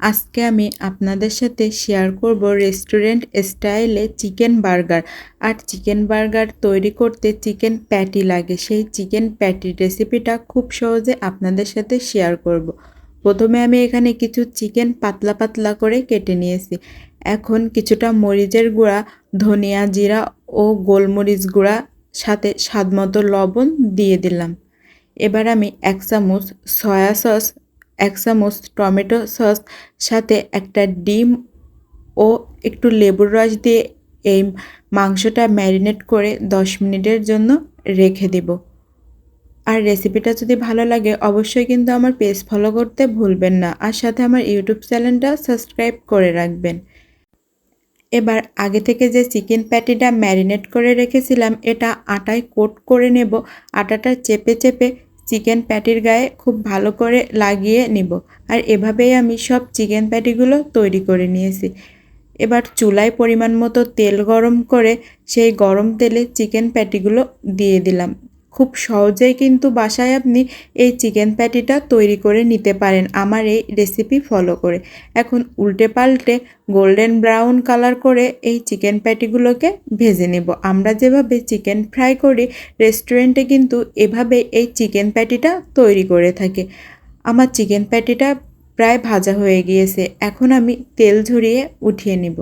আজকে আমি আপনাদের সাথে শেয়ার করব রেস্টুরেন্ট স্টাইলে চিকেন বার্গার আর চিকেন বার্গার তৈরি করতে চিকেন প্যাটি লাগে। সেই চিকেন প্যাটির রেসিপিটা খুব সহজে আপনাদের সাথে শেয়ার করব। প্রথমে আমি এখানে কিছু চিকেন পাতলা পাতলা করে কেটে নিয়েছি। এখন কিছুটা মরিচের গুঁড়া, ধনিয়া জিরা ও গোলমরিচ গুঁড়া, সাথে স্বাদমতো লবণ দিয়ে দিলাম। এবার আমি এক চামচ সয়া সস এক চামচ টমেটো সস সাথে একটা ডিম ও একটু লেবুর রস দিয়ে এই মাংসটা ম্যারিনেট করে দশ মিনিটের জন্য রেখে দেব। আর রেসিপিটা যদি ভালো লাগে, অবশ্যই কিন্তু আমার পেজ ফলো করতে ভুলবেন না। আর সাথে আমার ইউটিউব চ্যানেলটা সাবস্ক্রাইব করে রাখবেন। এবার আগে থেকে যে চিকেন প্যাটিটা ম্যারিনেট করে রেখেছিলাম, এটা আটায় কোট করে নেব। আটাটা চেপে চেপে চিকেন প্যাটির গায়ে খুব ভালো করে লাগিয়ে নেব। আর এভাবেই আমি সব চিকেন প্যাটিগুলো তৈরি করে নিয়েছি। এবার চুলায় পরিমাণ মতো তেল গরম করে সেই গরম তেলে চিকেন প্যাটিগুলো দিয়ে দিলাম। খুব সহজেই কিন্তু বাসায় আপনি এই চিকেন প্যাটিটা তৈরি করে নিতে পারেন। আমার এই রেসিপি ফলো করে। এখন উল্টে পাল্টে গোল্ডেন ব্রাউন কালার করে এই চিকেন প্যাটিগুলোকে ভেজে নেব। আমরা যেভাবে চিকেন ফ্রাই করি রেস্টুরেন্টে কিন্তু এভাবে এই চিকেন প্যাটিটা তৈরি করে থাকে। আমার চিকেন প্যাটিটা প্রায় ভাজা হয়ে গিয়েছে। এখন আমি তেল ঝরিয়ে উঠিয়ে নিব।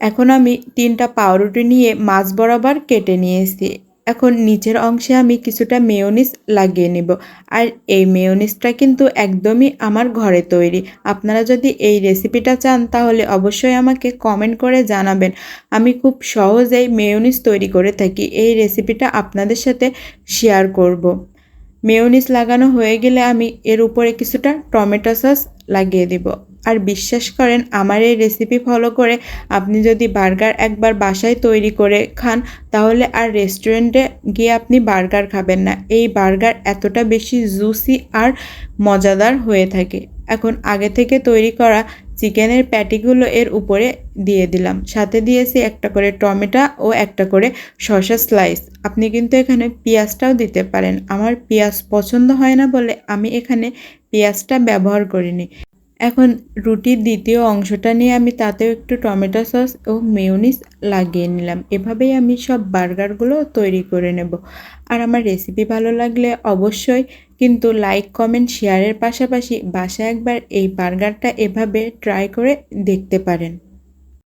এখন আমি তিনটা পাউরুটি নিয়ে মাছ বরাবর কেটে নিয়েছি। এখন নিচের অংশে আমি কিছুটা মেয়োনিস লাগিয়ে নেব। আর এই মেয়োনিসটা কিন্তু একদমই আমার ঘরে তৈরি। আপনারা যদি এই রেসিপিটা চান, তাহলে অবশ্যই আমাকে কমেন্ট করে জানাবেন। আমি খুব সহজেই মেয়োনিস তৈরি করে থাকি। এই রেসিপিটা আপনাদের সাথে শেয়ার করব। মেয়োনিস লাগানো হয়ে গেলে আমি এর উপরে কিছুটা টমেটো সস লাগিয়ে দিব। আর বিশ্বাস করেন, আমার এই রেসিপি ফলো করে আপনি যদি বার্গার একবার বাসায় তৈরি করে খান, তাহলে আর রেস্টুরেন্টে গিয়ে আপনি বার্গার খাবেন না। এই বার্গার এতটা বেশি জুসি আর মজাদার হয়ে থাকে। এখন আগে থেকে তৈরি করা চিকেনের প্যাটিগুলো এর উপরে দিয়ে দিলাম। সাথে দিয়েছি একটা করে টমেটো ও একটা করে শসা স্লাইস আপনি কিন্তু এখানে পেঁয়াজটাও দিতে পারেন। আমার পেঁয়াজ পছন্দ হয় না বলে আমি এখানে পেঁয়াজটা ব্যবহার করিনি। এখন রুটির দ্বিতীয় অংশটা নিয়ে আমি তাতেও একটু টমেটো সস ও মেয়নিস লাগিয়ে নিলাম। এভাবেই আমি সব বার্গারগুলো তৈরি করে নেব। আর আমার রেসিপি ভালো লাগলে অবশ্যই কিন্তু লাইক, কমেন্ট, শেয়ারের পাশাপাশি বাসায় একবার এই বার্গারটা এভাবে ট্রাই করে দেখতে পারেন।